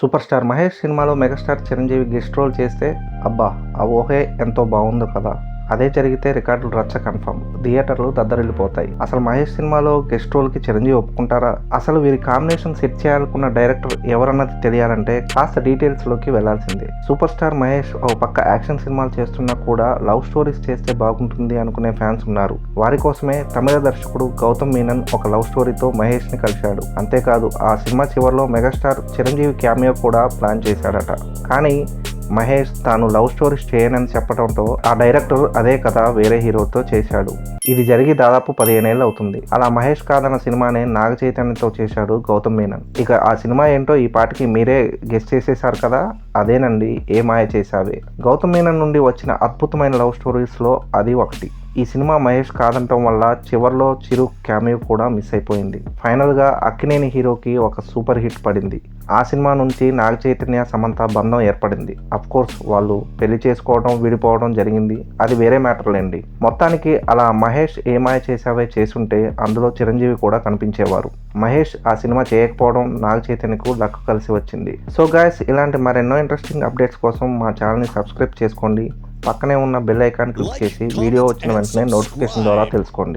Super star Mahesh సినిమాలో megastar Chiranjeevi guest role చేస్తే అబ్బా ఆ ఊహే ఎంతో బాగుందో కదా. అదే జరిగితే రికార్డులు రచ్చ కన్ఫర్మ్ థియేటర్లు దద్దరిల్లిపోతాయి. అసలు మహేష్ సినిమాలో గెస్ట్ రోల్కి చిరంజీవి ఒప్పుకుంటారా? అసలు వీరి కాంబినేషన్ సెట్ చేయాలనుకున్న డైరెక్టర్ ఎవరన్నది తెలియాలంటే కాస్త డీటెయిల్స్లోకి వెళ్ళాల్సిందే. సూపర్ స్టార్ మహేష్ ఓ పక్క యాక్షన్ సినిమాలు చేస్తున్నా కూడా లవ్ స్టోరీస్ చేస్తే బాగుంటుంది అనుకునే ఫ్యాన్స్ ఉన్నారు. వారి కోసమే తమిళ దర్శకుడు గౌతమ్ మీనన్ ఒక లవ్ స్టోరీతో మహేష్ని కలిశాడు. అంతేకాదు ఆ సినిమా చివరిలో మెగాస్టార్ చిరంజీవి క్యామియో కూడా ప్లాన్ చేశాడట. కానీ మహేష్ తాను లవ్ స్టోరీస్ చేయనని చెప్పడంతో ఆ డైరెక్టర్ అదే కథ వేరే హీరోతో చేశాడు. ఇది జరిగి దాదాపు పదిహేనేళ్ళు అవుతుంది. అలా మహేష్ కాదన్న సినిమానే నాగ చైతన్యతో చేశాడు గౌతమ్ మీనన్. ఇక ఆ సినిమా ఏంటో ఈ పాటికి మీరే గెస్ట్ చేసేశారు కదా? అదేనండి ఏ మాయ చేశావే. గౌతమ్ మీనన్ నుండి వచ్చిన అద్భుతమైన లవ్ స్టోరీస్లో అది ఒకటి. ఈ సినిమా మహేష్ కాదంటం వల్ల చివర్లో చిరు క్యామియో కూడా మిస్ అయిపోయింది. ఫైనల్గా అక్కినేని హీరోకి ఒక సూపర్ హిట్ పడింది. ఆ సినిమా నుంచి నాగ చైతన్య సమంత బంధం ఏర్పడింది. కోర్స్ వాళ్ళు పెళ్ళి చేసుకోవడం విడిపోవడం జరిగింది. అది వేరే మ్యాటర్ లేండి. మొత్తానికి అలా మహేష్ ఏమాయ చేసావే చేసుంటే అందులో చిరంజీవి కూడా కనిపించేవారు. మహేష్ ఆ సినిమా చేయకపోవడం నాగ చైతన్యకు లక్ కలిసి వచ్చింది. సో గాయస్ ఇలాంటి మరెన్నో ఇంట్రెస్టింగ్ అప్డేట్స్ కోసం మా ఛానల్ని సబ్స్క్రైబ్ చేసుకోండి. పక్కనే ఉన్న బెల్ ఐకాన్ క్లిక్ చేసి వీడియో వచ్చిన వెంటనే నోటిఫికేషన్ ద్వారా తెలుసుకోండి.